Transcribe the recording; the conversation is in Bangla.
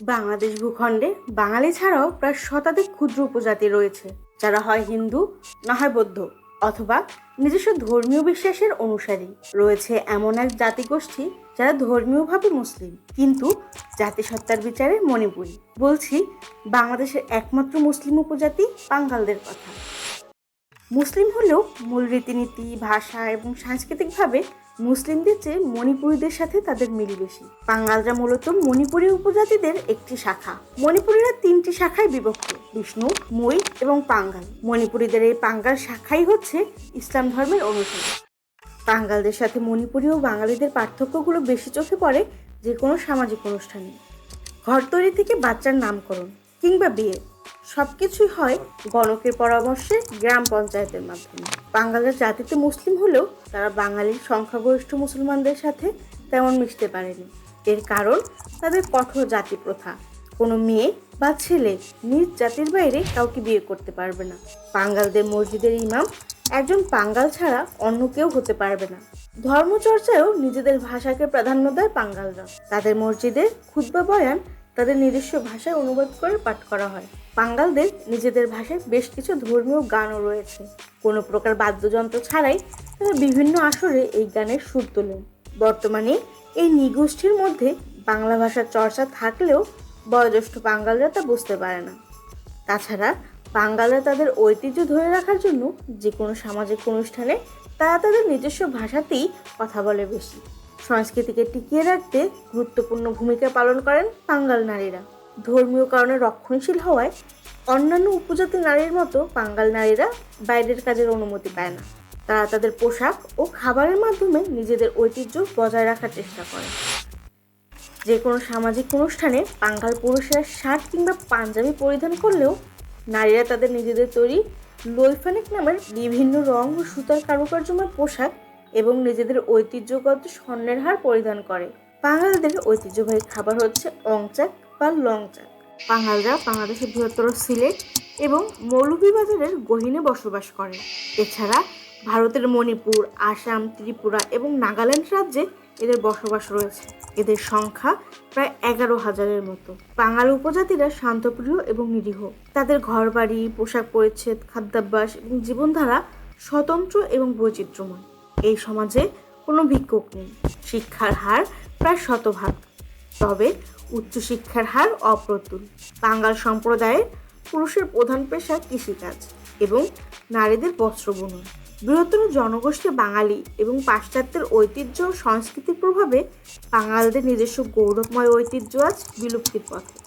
বাংলাদেশ ভূখণ্ডে বাঙালি ছাড়াও প্রায় শতাধিক ক্ষুদ্র উপজাতি রয়েছে, যারা হয় হিন্দু, না হয় বৌদ্ধ, অথবা নিজস্ব ধর্মীয় বিশ্বাসের অনুসারী। রয়েছে এমন এক জাতিগোষ্ঠী যারা ধর্মীয়ভাবে মুসলিম, কিন্তু জাতিসত্তার বিচারে মণিপুরী। বলছি, বাংলাদেশের একমাত্র মুসলিম উপজাতি বাঙ্গালদের কথা। মুসলিম হলেও মূল রীতিনীতি, ভাষা এবং সাংস্কৃতিকভাবে মুসলিমদের চেয়ে মণিপুরীদের সাথে তাদের মিল বেশি। বাঙ্গালরা মূলত মণিপুরী উপজাতিদের একটি শাখা। মণিপুরীরা তিনটি শাখায় বিভক্ত, বিষ্ণু, মই এবং পাঙ্গাল। মণিপুরীদের এই পাঙ্গাল শাখাই হচ্ছে ইসলাম ধর্মের অনুসারী বাঙ্গালদের সাথে মণিপুরী ও বাঙালিদের পার্থক্যগুলো বেশি চোখে পড়ে যে কোনো সামাজিক অনুষ্ঠানে। ঘর তৈরি থেকে বাচ্চার নামকরণ কিংবা বিয়ে। সবকিছুই হয় গণকের পরামর্শে গ্রাম পঞ্চায়েতের মাধ্যমে। বাঙালিরা জাতিতে মুসলিম হলেও তারা বাঙালির সংখ্যাগরিষ্ঠ মুসলমানদের সাথে তেমন মিশতে পারেনি। এর কারণ তাদের কঠোর জাতি প্রথা কোনো মেয়ে বা ছেলে নিজ জাতির বাইরে কাউকে বিয়ে করতে পারবে না। বাঙ্গালদের মসজিদের ইমাম একজন পাঙ্গাল ছাড়া অন্য কেউ হতে পারবে না। ধর্মচর্চায়ও নিজেদের ভাষাকে প্রাধান্য দেয় পাঙ্গালরা তাদের মসজিদে ক্ষুদ্র বয়ান তাদের নিজস্ব ভাষায় অনুবাদ করে পাঠ করা হয়। বাঙ্গালদের নিজেদের ভাষায় বেশ কিছু ধর্মীয় গানও রয়েছে। কোনো প্রকার বাদ্যযন্ত্র ছাড়াই তারা বিভিন্ন আসরে এই গানের সুর তোলেন। বর্তমানে এই নিগোষ্ঠীর মধ্যে বাংলা ভাষার চর্চা থাকলেও বয়োজ্যেষ্ঠ বাঙ্গালরা তা বুঝতে পারে না। তাছাড়া বাঙ্গালরা তাদের ঐতিহ্য ধরে রাখার জন্য যে কোনো সামাজিক অনুষ্ঠানে তারা তাদের নিজস্ব ভাষাতেই কথা বলে বেশি। সংস্কৃতিকে টিকিয়ে রাখতে গুরুত্বপূর্ণ ভূমিকা পালন করেন পাঙ্গাল নারীরা। ধর্মীয় কারণে রক্ষণশীল হওয়ায় অন্যান্য উপজাতি নারীর মতো পাঙ্গাল নারীরা বাইরের কাজের অনুমতি পায় না। তারা তাদের পোশাক ও খাবারের মাধ্যমে নিজেদের ঐতিহ্য বজায় রাখার চেষ্টা করে। যে কোনো সামাজিক অনুষ্ঠানে পাঙ্গাল পুরুষেরা শার্ট কিংবা পাঞ্জাবি পরিধান করলেও নারীরা তাদের নিজেদের তৈরি লোইফানিক নামের বিভিন্ন রং ও সুতার কারুকার্যময় পোশাক এবং নিজেদের ঐতিহ্যগত স্বর্ণের হার পরিধান করে। বাঙালিদের ঐতিহ্যবাহী খাবার হচ্ছে অংচাক বা লংচাক। বাঙালরা বাংলাদেশের বৃহত্তর সিলেট এবং মৌলভীবাজারের গহিনে বসবাস করে। এছাড়া ভারতের মণিপুর, আসাম, ত্রিপুরা এবং নাগাল্যান্ড রাজ্যে এদের বসবাস রয়েছে। এদের সংখ্যা প্রায় এগারো হাজারের মতো। বাঙালি উপজাতিরা শান্তপ্রিয় এবং নিরীহ। তাদের ঘরবাড়ি, পোশাক পরিচ্ছেদ, খাদ্যাভ্যাস এবং জীবনধারা স্বতন্ত্র এবং বৈচিত্র্যময়। এই সমাজে কোনো ভিক্ষুক নেই। শিক্ষার হার প্রায় শতভাগ। তবে উচ্চশিক্ষার হার অপ্রতুল। বাঙ্গাল সম্প্রদায়ে পুরুষের প্রধান পেশা কৃষিকাজ এবং নারীদের বস্ত্র বুনন। বৃহত্তর জনগোষ্ঠী বাঙালি এবং পাশ্চাত্যের ঐতিহ্য ও সংস্কৃতির প্রভাবে বাঙালদের নিজস্ব গৌরবময় ঐতিহ্য আজ বিলুপ্তির পথে।